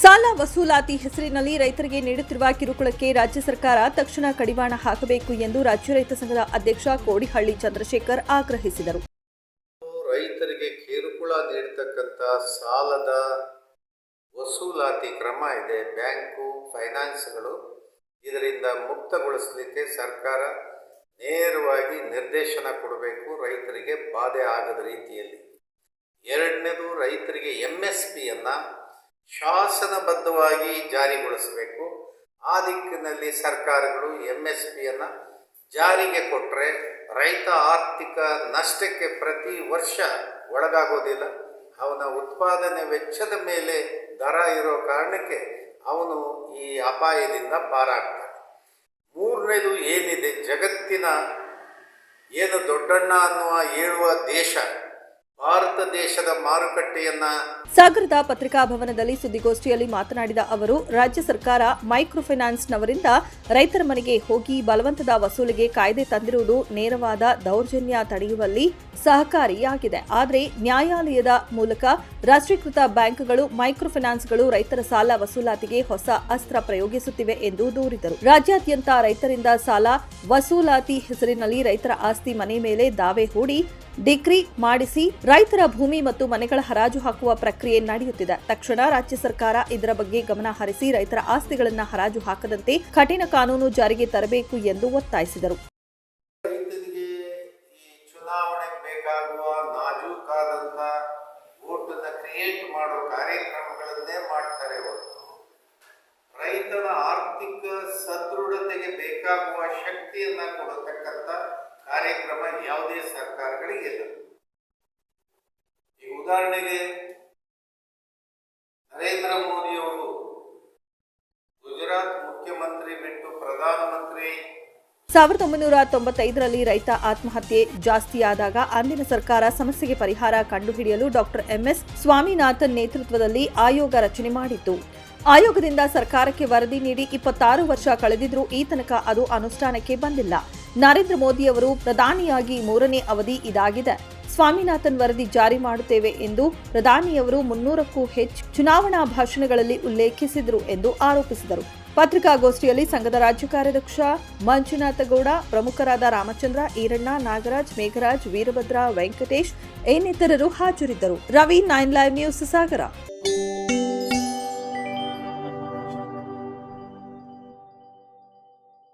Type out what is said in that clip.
ಸಾಲ ವಸೂಲಾತಿ ಹೆಸರಿನಲ್ಲಿ ರೈತರಿಗೆ ನೀಡುತ್ತಿರುವ ಕಿರುಕುಳಕ್ಕೆ ರಾಜ್ಯ ಸರ್ಕಾರ ತಕ್ಷಣ ಕಡಿವಾಣ ಹಾಕಬೇಕು ಎಂದು ರಾಜ್ಯ ರೈತ ಸಂಘದ ಅಧ್ಯಕ್ಷ ಕೋಡಿಹಳ್ಳಿ ಚಂದ್ರಶೇಖರ್ ಆಗ್ರಹಿಸಿದರು. ರೈತರಿಗೆ ಕಿರುಕುಳ ನೀಡತಕ್ಕಂಥ ಸಾಲದ ವಸೂಲಾತಿ ಕ್ರಮ ಇದೆ. ಬ್ಯಾಂಕು ಫೈನಾನ್ಸ್ಗಳು ಇದರಿಂದ ಮುಕ್ತಗೊಳಿಸಲಿಕ್ಕೆ ಸರ್ಕಾರ ನೇರವಾಗಿ ನಿರ್ದೇಶನ ಕೊಡಬೇಕು. ರೈತರಿಗೆ ಬಾಧೆ ಆಗದ ರೀತಿಯಲ್ಲಿ. ಎರಡನೇದು ರೈತರಿಗೆ ಎಂ ಎಸ್ ಪಿಯನ್ನು ಶಾಸನಬದ್ಧವಾಗಿ ಜಾರಿಗೊಳಿಸಬೇಕು. ಆ ದಿಕ್ಕಿನಲ್ಲಿ ಸರ್ಕಾರಗಳು ಎಂ ಎಸ್ ಪಿಯನ್ನು ಜಾರಿಗೆ ಕೊಟ್ಟರೆ ರೈತ ಆರ್ಥಿಕ ನಷ್ಟಕ್ಕೆ ಪ್ರತಿ ವರ್ಷ ಒಳಗಾಗೋದಿಲ್ಲ. ಅವನ ಉತ್ಪಾದನೆ ವೆಚ್ಚದ ಮೇಲೆ ದರ ಇರೋ ಕಾರಣಕ್ಕೆ ಅವನು ಈ ಅಪಾಯದಿಂದ ಪಾರಾಗ್ತಾನೆ. ಮೂರನೇದು ಏನಿದೆ? ಜಗತ್ತಿನ ಏನು ದೊಡ್ಡಣ್ಣ ಅನ್ನುವ ಹೇಳುವ ದೇಶ ಭಾರತ ದೇಶದ ಮಾರುಕಟ್ಟೆಯನ್ನ ಸಾಗರದ ಪತ್ರಿಕಾ ಭವನದಲ್ಲಿ ಸುದ್ದಿಗೋಷ್ಠಿಯಲ್ಲಿ ಮಾತನಾಡಿದ ಅವರು, ರಾಜ್ಯ ಸರ್ಕಾರ ಮೈಕ್ರೋ ಫೈನಾನ್ಸ್ನವರಿಂದ ರೈತರ ಮನೆಗೆ ಹೋಗಿ ಬಲವಂತದ ವಸೂಲಿಗೆ ಕಾಯ್ದೆ ತಂದಿರುವುದು ನೇರವಾದ ದೌರ್ಜನ್ಯ ತಡೆಯುವಲ್ಲಿ ಸಹಕಾರಿಯಾಗಿದೆ. ಆದರೆ ನ್ಯಾಯಾಲಯದ ಮೂಲಕ ರಾಷ್ಟ್ರೀಕೃತ ಬ್ಯಾಂಕ್ಗಳು ಮೈಕ್ರೋ ಫೈನಾನ್ಸ್ಗಳು ರೈತರ ಸಾಲ ವಸೂಲಾತಿಗೆ ಹೊಸ ಅಸ್ತ್ರ ಪ್ರಯೋಗಿಸುತ್ತಿವೆ ಎಂದು ದೂರಿದರು. ರಾಜ್ಯಾದ್ಯಂತ ರೈತರಿಂದ ಸಾಲ ವಸೂಲಾತಿ ಹೆಸರಿನಲ್ಲಿ ರೈತರ ಆಸ್ತಿ ಮನೆ ಮೇಲೆ ದಾವೆ ಹೂಡಿ ಡಿಗ್ರಿ ಮಾಡಿಸಿ ರೈತರ ಭೂಮಿ ಮತ್ತು ಮನೆಗಳ ಹರಾಜು ಹಾಕುವ ಪ್ರಕ್ರಿಯೆ ನಡೆಯುತ್ತಿದೆ. ತಕ್ಷಣ ರಾಜ್ಯ ಸರ್ಕಾರ ಇದರ ಬಗ್ಗೆ ಗಮನ ಹರಿಸಿ ರೈತರ ಆಸ್ತಿಗಳನ್ನು ಹರಾಜು ಹಾಕದಂತೆ ಕಠಿಣ ಕಾನೂನು ಜಾರಿಗೆ ತರಬೇಕು ಎಂದು ಒತ್ತಾಯಿಸಿದರು. ರೈತನ ಆರ್ಥಿಕ ಸದೃಢತೆಗೆ ಬೇಕಾಗುವ ಶಕ್ತಿಯನ್ನ ಕೊಡತಕ್ಕಂಥ ಕಾರ್ಯಕ್ರಮ ಯಾವುದೇ ಸರ್ಕಾರಗಳಿಗಿಲ್ಲ ಈ ಉದಾಹರಣೆಗೆ ನರೇಂದ್ರ ಮೋದಿಯವರು ಗುಜರಾತ್ ಮುಖ್ಯಮಂತ್ರಿ ಬಿಟ್ಟು ಪ್ರಧಾನಮಂತ್ರಿ ಸಾವಿರದ ಒಂಬೈನೂರ ತೊಂಬತ್ತೈದರಲ್ಲಿ ರೈತ ಆತ್ಮಹತ್ಯೆ ಜಾಸ್ತಿಯಾದಾಗ ಅಂದಿನ ಸರ್ಕಾರ ಸಮಸ್ಯೆಗೆ ಪರಿಹಾರ ಕಂಡುಹಿಡಿಯಲು ಡಾಕ್ಟರ್ ಎಂಎಸ್ ಸ್ವಾಮಿನಾಥನ್ ನೇತೃತ್ವದಲ್ಲಿ ಆಯೋಗ ರಚನೆ ಮಾಡಿತ್ತು. ಆಯೋಗದಿಂದ ಸರ್ಕಾರಕ್ಕೆ ವರದಿ ನೀಡಿ ಇಪ್ಪತ್ತಾರು ವರ್ಷ ಕಳೆದಿದ್ರೂ ಈ ತನಕ ಅದು ಅನುಷ್ಠಾನಕ್ಕೆ ಬಂದಿಲ್ಲ. ನರೇಂದ್ರ ಮೋದಿಯವರು ಪ್ರಧಾನಿಯಾಗಿ ಮೂರನೇ ಅವಧಿ ಇದಾಗಿದೆ. ಸ್ವಾಮಿನಾಥನ್ ವರದಿ ಜಾರಿ ಮಾಡುತ್ತೇವೆ ಎಂದು ಪ್ರಧಾನಿಯವರು ಮುನ್ನೂರಕ್ಕೂ ಹೆಚ್ಚು ಚುನಾವಣಾ ಭಾಷಣಗಳಲ್ಲಿ ಉಲ್ಲೇಖಿಸಿದರು ಎಂದು ಆರೋಪಿಸಿದರು. ಪತ್ರಿಕಾಗೋಷ್ಠಿಯಲ್ಲಿ ಸಂಘದ ರಾಜ್ಯ ಕಾರ್ಯಾಧ್ಯಕ್ಷ ಮಂಜುನಾಥ ಗೌಡ, ಪ್ರಮುಖರಾದ ರಾಮಚಂದ್ರ, ಈರಣ್ಣ ನಾಗರಾಜ್, ಮೇಘರಾಜ್, ವೀರಭದ್ರ ವೆಂಕಟೇಶ್, ಇನ್ನಿತರರು ಹಾಜರಿದ್ದರು. Ravi nine live news, Sagara.